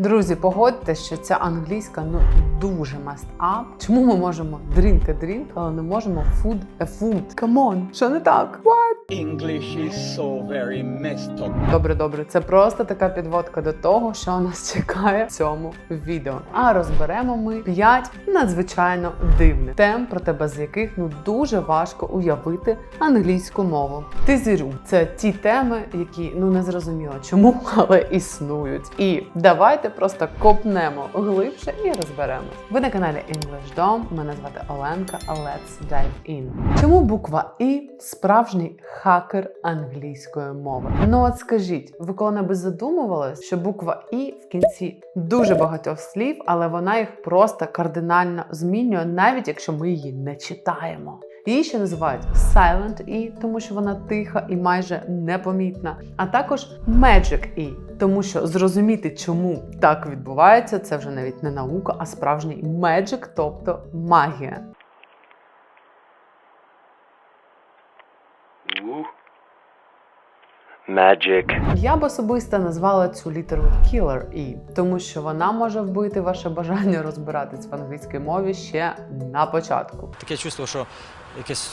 Друзі, погодьтесь, що ця англійська ну дуже messed up. Чому ми можемо drink a drink, але не можемо food a food? Come on, що не так? What? English is so very messed up. Добре, добре, це просто така підводка до того, що нас чекає в цьому відео. А розберемо ми 5 надзвичайно дивних тем, проте без яких ну дуже важко уявити англійську мову. Тизірю це ті теми, які ну не зрозуміло чому, але існують. І давайте просто копнемо глибше і розберемось. Ви на каналі English Dom. Мене звати Оленка. Let's dive in. Чому буква І справжній хакер англійської мови? Ну от скажіть, ви коли-небудь задумувались, що буква І в кінці дуже багатьох слів, але вона їх просто кардинально змінює, навіть якщо ми її не читаємо. Її ще називають Silent E, тому що вона тиха і майже непомітна, а також Magic E, тому що зрозуміти, чому так відбувається, це вже навіть не наука, а справжній magic, тобто магія. Magic. Я б особисто назвала цю літеру Killer E, тому що вона може вбити ваше бажання розбиратись в англійській мові ще на початку. Таке чувство, що якесь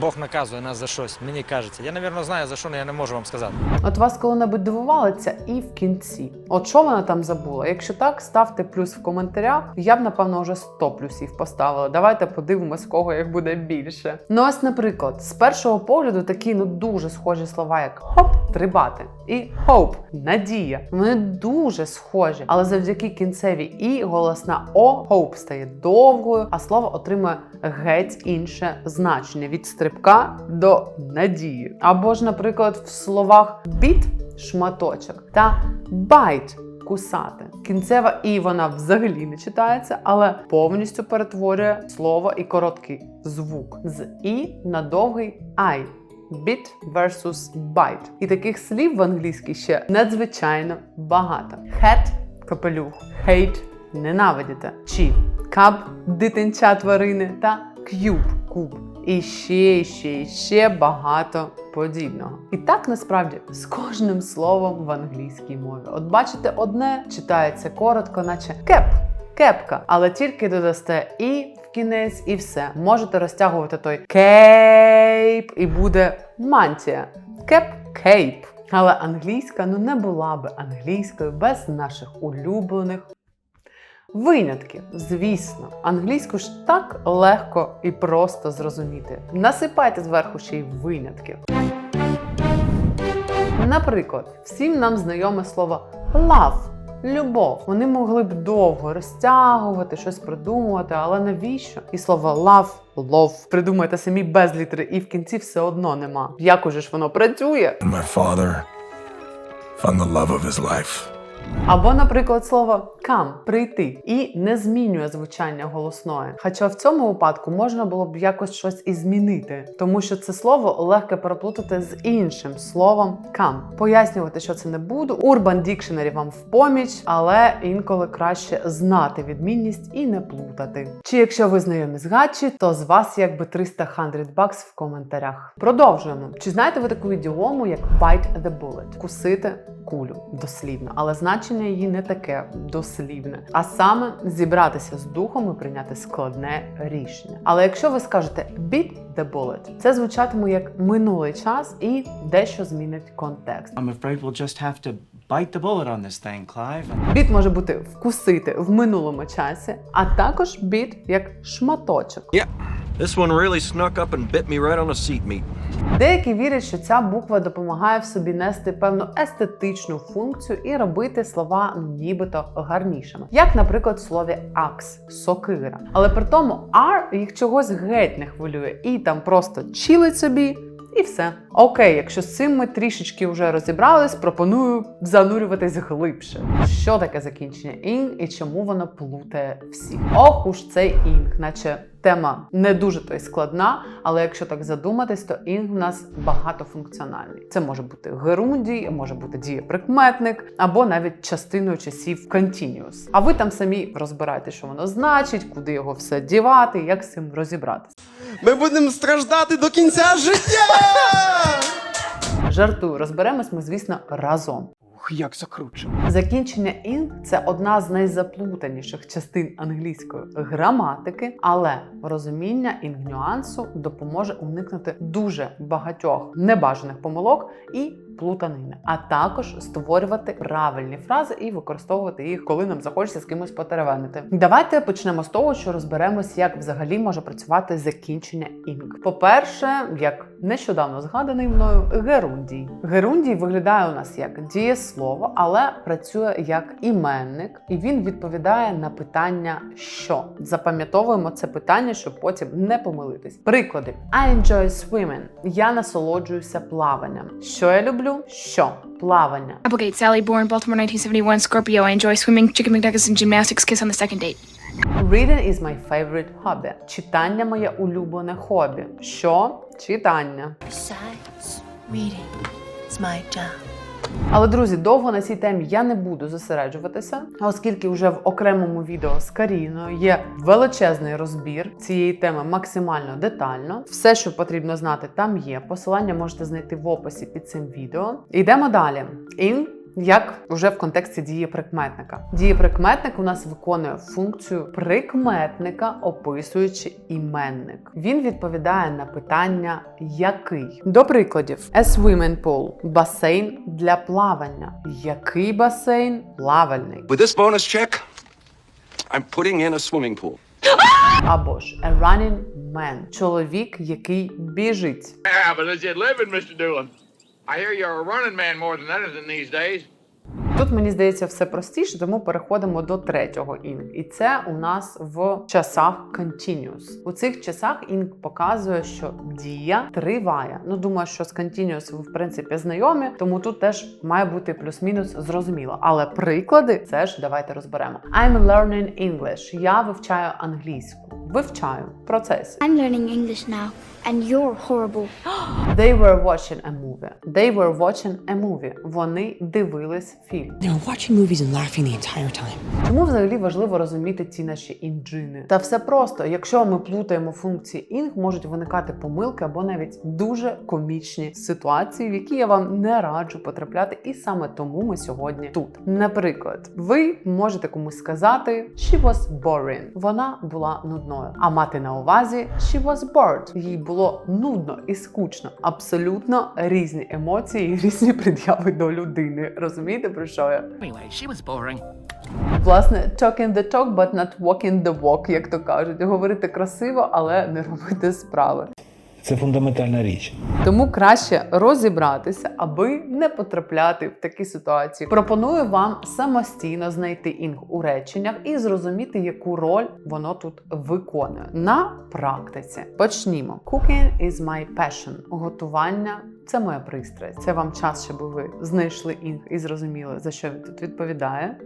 Бог наказує нас за щось. Мені кажеться. Я, напевно, знаю за що, але я не можу вам сказати. От вас коли-небудь дивувала ця і в кінці. От що вона там забула? Якщо так, ставте плюс в коментарях. Я б напевно вже 100 плюсів поставила. Давайте подивимось, кого їх буде більше. Ну ось, наприклад, з першого погляду такі ну дуже схожі слова, як хоп, трибати і hope, надія. Вони дуже схожі, але завдяки кінцевій і голосна о hope стає довгою, а слово отримує геть інше значення від стрибка до надії. Або ж, наприклад, в словах біт шматочок та байт. Кусати. Кінцева і вона взагалі не читається, але повністю перетворює слово і короткий звук з і на довгий ай. Bit versus bite. І таких слів в англійській ще надзвичайно багато. Hat – капелюх, hate – ненавидіти, чи cub – дитинча тварини та cube – куб. І ще, і ще, і ще багато подібного. І так насправді з кожним словом в англійській мові. От бачите, одне читається коротко, наче кеп, кепка, але тільки додасте і в кінець, і все. Можете розтягувати той кейп, і буде мантія. Кеп, кейп. Але англійська ну не була би англійською без наших улюблених Винятків, звісно, англійську ж так легко і просто зрозуміти. Насипайте зверху ще й винятків. Наприклад, всім нам знайоме слово love – любов. Вони могли б довго розтягувати, щось придумувати, але навіщо? І слово love – love. Придумайте самі без літери і в кінці все одно нема. Як уже ж воно працює? My father found the love of his life. Або, наприклад, слово come прийти і не змінює звучання голосної. Хоча в цьому випадку можна було б якось щось і змінити, тому що це слово легко переплутати з іншим словом come. Пояснювати, що це не буду. Urban Dictionary вам в поміч, але інколи краще знати відмінність і не плутати. Чи якщо ви знайомі з гачі, то з вас якби 300 100 бакс в коментарях. Продовжуємо. Чи знаєте ви таку ідіому, як bite the bullet? Кусити кулю дослівно, але значення її не таке дослівне, а саме зібратися з духом і прийняти складне рішення. Але якщо ви скажете beat the bullet, це звучатиме як минулий час і дещо змінить контекст. I'm afraid we'll just have to bite the bullet on this thing, Clive. Біт може бути вкусити в минулому часі, а також біт як шматочок. Yep. This one really snuck up and bit me right on a seat meat. Деякі вірять, що ця буква допомагає в собі нести певну естетичну функцію і робити слова нібито гарнішими, як, наприклад, в слові акс сокира. Але при тому R їх чогось геть не хвилює, і там просто чілить собі. І все. Окей, якщо з цим ми трішечки вже розібрались, пропоную занурюватись глибше. Що таке закінчення ing і чому воно плутає всіх? Ох уж цей ing, наче тема не дуже то й складна, але якщо так задуматись, то ing в нас багатофункціональний. Це може бути герундій, може бути дієприкметник, або навіть частиною часів continuous. А ви там самі розбирайте, що воно значить, куди його все дівати, як з цим розібратися. Ми будемо страждати до кінця життя! Жартую, розберемось ми, звісно, разом. як закручено. Закінчення «ін» – це одна з найзаплутаніших частин англійської граматики, але розуміння інг-нюансу допоможе уникнути дуже багатьох небажаних помилок і плутанини, а також створювати правильні фрази і використовувати їх, коли нам захочеться з кимось потеревенити. Давайте почнемо з того, що розберемось, як взагалі може працювати закінчення ing. По-перше, як нещодавно згаданий мною, герундій. Герундій виглядає у нас як дієслово, але працює як іменник, і він відповідає на питання що. Запам'ятовуємо це питання, щоб потім не помилитись. Приклади: I enjoy swimming. Я насолоджуюся плаванням. Що я люблю? Що? Плавання. Applegate, Sally, born Baltimore 1971, Scorpio. I enjoy swimming, chicken McNuggets, and gymnastics. Kiss on the second date. Reading is my favorite hobby. Читання моє улюблене хобі. Що? Читання. Besides, reading is my job. Але друзі, довго на цій темі я не буду зосереджуватися, оскільки вже в окремому відео з Каріною є величезний розбір цієї теми максимально детально. Все, що потрібно знати, там є. Посилання можете знайти в описі під цим відео. Йдемо далі. In як вже в контексті дієприкметника. Дієприкметник у нас виконує функцію прикметника, описуючи іменник. Він відповідає на питання який. До прикладів: A swimming pool – басейн для плавання. Який басейн? Плавальний. With this bonus check, I'm putting in a swimming pool. Або ж a running man – чоловік, який біжить. Yeah, but it's your living, Mr. Doolin. I hear you're a running man more than anything these days. Тут мені здається все простіше, тому переходимо до третього ing. І це у нас в часах continuous. У цих часах ing показує, що дія триває. Ну думаю, що з continuous ви в принципі знайомі, тому тут теж має бути плюс-мінус зрозуміло. Але приклади це ж давайте розберемо. I'm learning English. Я вивчаю англійську. Вивчаю в процесі. I'm learning English now, and you're horrible. They were watching a movie. They were watching a movie. Вони дивились фільм. Чому взагалі важливо розуміти ці наші інджини? Та все просто, якщо ми плутаємо функції інг, можуть виникати помилки або навіть дуже комічні ситуації, в які я вам не раджу потрапляти, і саме тому ми сьогодні тут. Наприклад, ви можете комусь сказати «She was boring», вона була нудною. А мати на увазі «She was bored», їй було нудно і скучно. Абсолютно різні емоції, різні пред'яви до людини. Розумієте про що я? Anyway, she was boring. Власне, talking the talk, but not walking the walk, як то кажуть. Говорити красиво, але не робити справи. Це фундаментальна річ. Тому краще розібратися, аби не потрапляти в такі ситуації. Пропоную вам самостійно знайти інг у реченнях і зрозуміти, яку роль воно тут виконує на практиці. Почнімо. Cooking is my passion. Готування це моя пристрасть. Це вам час, щоб ви знайшли інг і зрозуміли, за що він тут відповідає.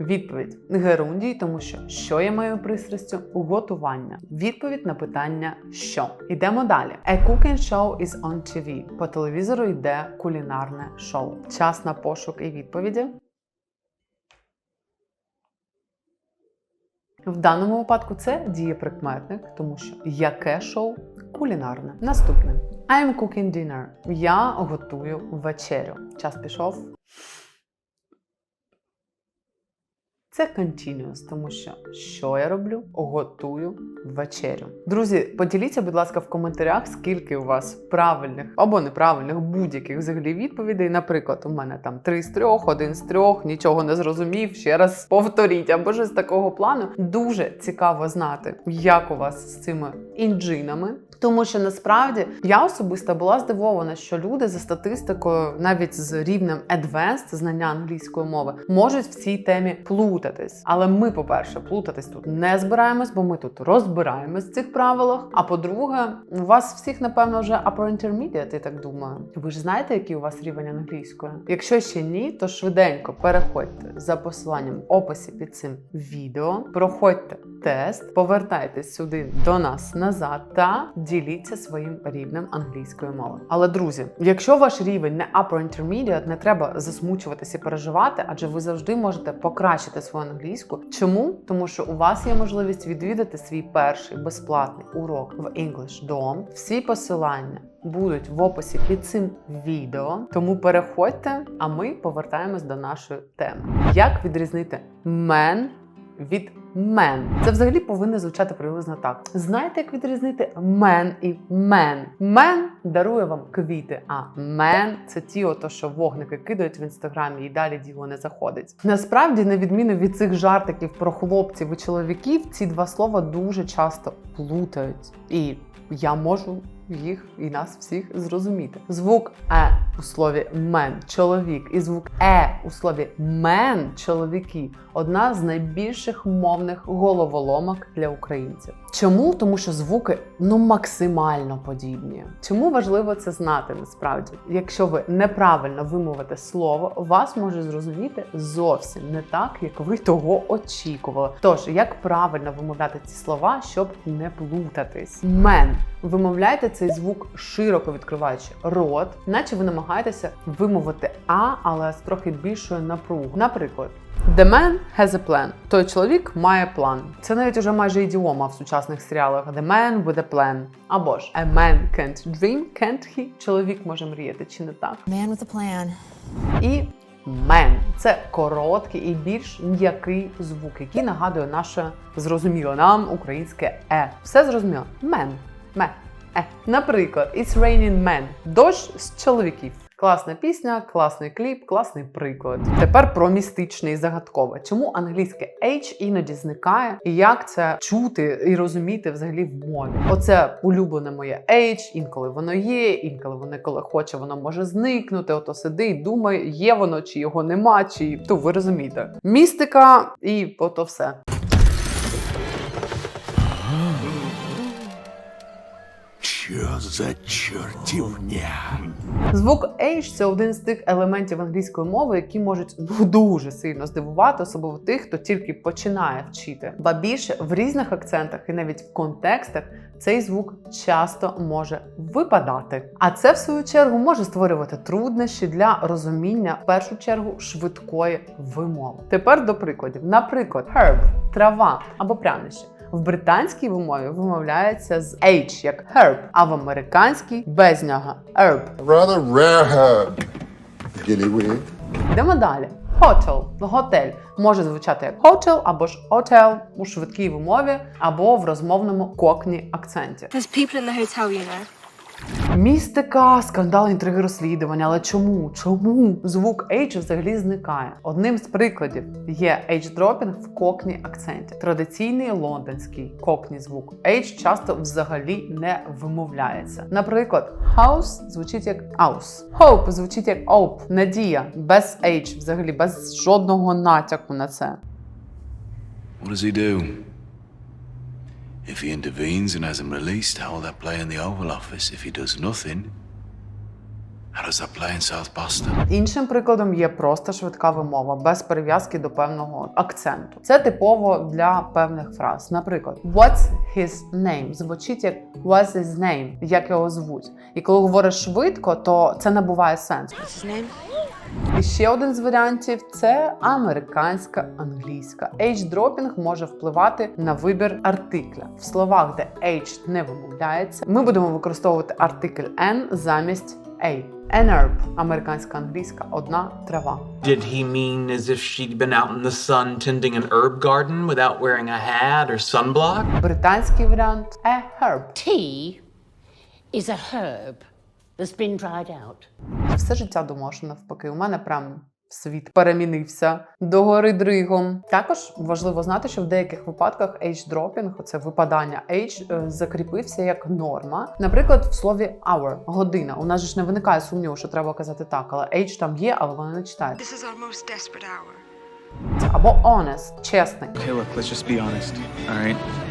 Відповідь герундій, тому що що є моєю пристрастю? Готування. Відповідь на питання що. Йдемо далі. A cooking show is on TV. По телевізору йде кулінарне шоу. Час на пошук і відповіді. В даному випадку це дієприкметник, тому що яке шоу? Кулінарне. Наступне. I'm cooking dinner. Я готую вечерю. Час пішов. Це continuous, тому що що я роблю? Готую вечерю. Друзі, поділіться, будь ласка, в коментарях, скільки у вас правильних або неправильних будь-яких взагалі відповідей. Наприклад, у мене там три з трьох, один з трьох, нічого не зрозумів. Ще раз повторіть, або ж з такого плану. Дуже цікаво знати, як у вас з цими інджинами. Тому що насправді я особисто була здивована, що люди за статистикою, навіть з рівнем advanced знання англійської мови, можуть в цій темі плутатись. Але ми, по-перше, плутатись тут не збираємось, бо ми тут розбираємось в цих правилах. А по-друге, у вас всіх, напевно, вже upper intermediate, я так думаю. Ви ж знаєте, який у вас рівень англійської? Якщо ще ні, то швиденько переходьте за посиланням в описі під цим відео, проходьте тест, повертайтесь сюди до нас назад та діліться своїм рівнем англійської мови. Але друзі, якщо ваш рівень не upper intermediate, не треба засмучуватися і переживати, адже ви завжди можете покращити свою англійську. Чому? Тому що у вас є можливість відвідати свій перший безплатний урок в English Dom. Всі посилання будуть в описі під цим відео. Тому переходьте, а ми повертаємось до нашої теми. Як відрізнити мен від мен? Це взагалі повинно звучати приблизно так. Знаєте, як відрізнити мен і мен? Мен дарує вам квіти, а мен це ті, ото що вогники кидають в інстаграмі і далі діло не заходить. Насправді, на відміну від цих жартиків про хлопців і чоловіків, ці два слова дуже часто плутають. І я можу їх і нас всіх зрозуміти. Звук е у слові мен чоловік і звук е у слові мен чоловіки одна з найбільших мовних головоломок для українців. Чому? Тому що звуки ну максимально подібні. Чому важливо це знати насправді? Якщо ви неправильно вимовите слово, вас може зрозуміти зовсім не так, як ви того очікували. Тож, як правильно вимовляти ці слова, щоб не плутатись? Мен. Вимовляйте цей звук широко відкриваючи рот, наче ви намагаєтеся вимовити А, але з трохи більшою напругою. Наприклад. The man has a plan. Той чоловік має план. Це навіть уже майже ідіома в сучасних серіалах. The man with a plan. Або ж A man can't dream, can't he? Чоловік може мріяти, чи не так? Man with a plan. І мен це короткий і більш м'який звук, який нагадує наше зрозуміло нам українське е. Все зрозуміло. Мен. Ме. Е. Наприклад, It's raining men. Дощ з чоловіків. Класна пісня, класний кліп, класний приклад. Тепер про містичне і загадкове. Чому англійське H іноді зникає, і як це чути і розуміти взагалі в мові? Оце улюблене моє H, інколи воно є, інколи воно коли хоче, воно може зникнути. Ото сиди і думай, є воно чи його нема, чи то ви розумієте. Містика і ото все. Що за чортівня? Звук H – це один з тих елементів англійської мови, які можуть ну дуже сильно здивувати, особливо тих, хто тільки починає вчити. Ба більше в різних акцентах і навіть в контекстах цей звук часто може випадати. А це, в свою чергу, може створювати труднощі для розуміння в першу чергу швидкої вимови. Тепер до прикладів. Наприклад, herb – трава або прянощі. В британській вимові вимовляється з H як herb, а в американській без нього herb. Rather rare herb. Gilly Йдемо далі. Hotel – готель може звучати як hotel або ж hotel у швидкій вимові, або в розмовному кокні акценті. There's people in the hotel, you know. Містика, скандал, інтриги розслідування. Але чому? Чому звук H взагалі зникає? Одним з прикладів є H-дропінг в кокні акценті. Традиційний лондонський кокні звук H часто взагалі не вимовляється. Наприклад, house звучить як house, hope звучить як hope, надія без H, взагалі без жодного натяку на це. What does he do? If he intervenes and has him released, how will that play in the Oval Office? If he does nothing, Іншим прикладом є просто швидка вимова без перев'язки до певного акценту. Це типово для певних фраз. Наприклад, What's his name? звучить як What's his name? як його звуть. І коли говориш швидко, то це набуває сенс. What's his name? І ще один з варіантів це американська англійська. H-дропінг може впливати на вибір артикля. В словах, де H не вимовляється, ми будемо використовувати артикль N замість A. An herb – американська англійська одна трава. Did he mean as if she'd been out in the sun tending an herb garden without wearing a hat or sunblock? Британський варіант a herb. Tea is a herb that's been dried out. Все життя думала, що навпаки. У мене прям світ перемінився догори дригом. Також важливо знати, що в деяких випадках H-дропінг, це випадання H, е, закріпився як норма. Наприклад, в слові hour – година. У нас же ж не виникає сумніву, що треба казати так, але H там є, але вона не читається. This is our most desperate hour. Або honest – чесний. Okay, look, let's just be honest, all right?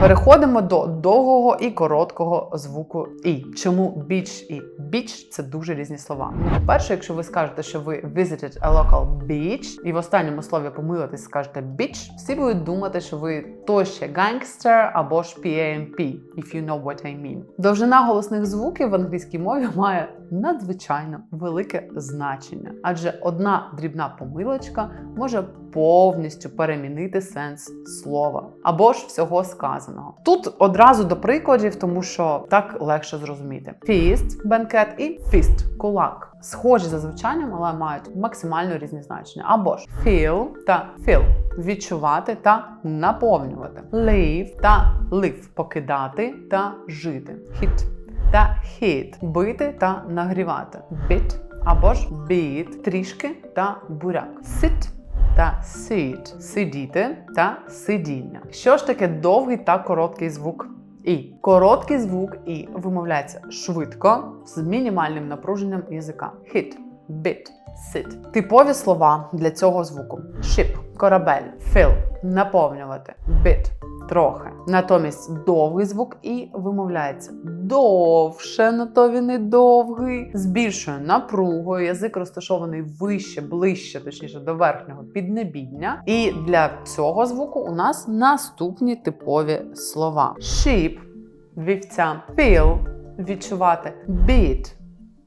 Переходимо до довгого і короткого звуку і. Чому біч і біч це дуже різні слова. По-перше, якщо ви скажете, що ви visited a local beach, і в останньому слові помилитись скажете beach, всі будуть думати, що ви то ще гангстер або ж PAMP, if you know what I mean. Довжина голосних звуків в англійській мові має надзвичайно велике значення, адже одна дрібна помилочка може повністю перемінити сенс слова або ж всього сказаного. Тут одразу до прикладів, тому що так легше зрозуміти: фіст, бенкет і фіст кулак. Схожі за звучанням, але мають максимально різні значення. Або ж feel та feel – відчувати та наповнювати. Live та live – покидати та жити. Hit та heat – бити та нагрівати. Bit або ж beat – трішки та буряк. Sit та sit – сидіти та сидіння. Що ж таке довгий та короткий звук? І короткий звук і вимовляється швидко з мінімальним напруженням язика. Hit, bit, sit. Типові слова для цього звуку: ship – корабель, fill – наповнювати, bit – трохи. Натомість довгий звук і вимовляється. Довше, на то він і довгий, з більшою напругою. Язик розташований вище, ближче, точніше до верхнього піднебіння. І для цього звуку у нас наступні типові слова: sheep – вівця, feel – відчувати, beat –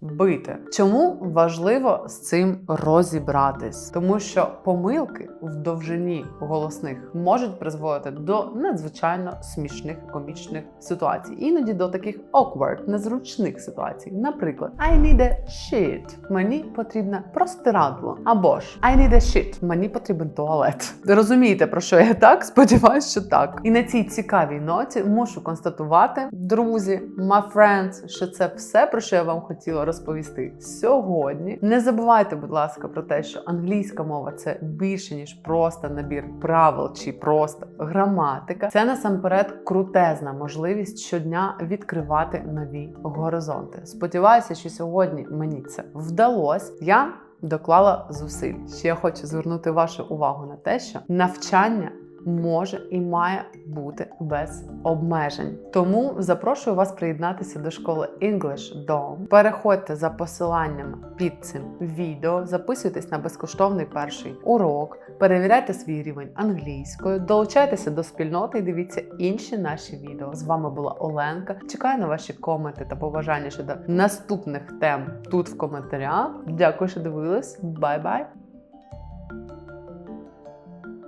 бити. Чому важливо з цим розібратись? Тому що помилки в довжині голосних можуть призводити до надзвичайно смішних комічних ситуацій, іноді до таких awkward, незручних ситуацій. Наприклад, I need a shit. Мені потрібне простирадло. Або ж I need a shit. Мені потрібен туалет. Розумієте, про що я так? Сподіваюсь, що так. І на цій цікавій ноті мушу констатувати, друзі, my friends, що це все, про що я вам хотіла розповісти сьогодні. Не забувайте, будь ласка, про те, що англійська мова це більше ніж просто набір правил чи просто граматика. Це насамперед крутезна можливість щодня відкривати нові горизонти. Сподіваюся, що сьогодні мені це вдалося. Я доклала зусиль. Ще я хочу звернути вашу увагу на те, що навчання може і має бути без обмежень. Тому запрошую вас приєднатися до школи English Dom. Переходьте за посиланнями під цим відео, записуйтесь на безкоштовний перший урок, перевіряйте свій рівень англійської, долучайтеся до спільноти і дивіться інші наші відео. З вами була Оленка. Чекаю на ваші коменти та побажання щодо наступних тем тут в коментарях. Дякую, що дивились. Бай-бай!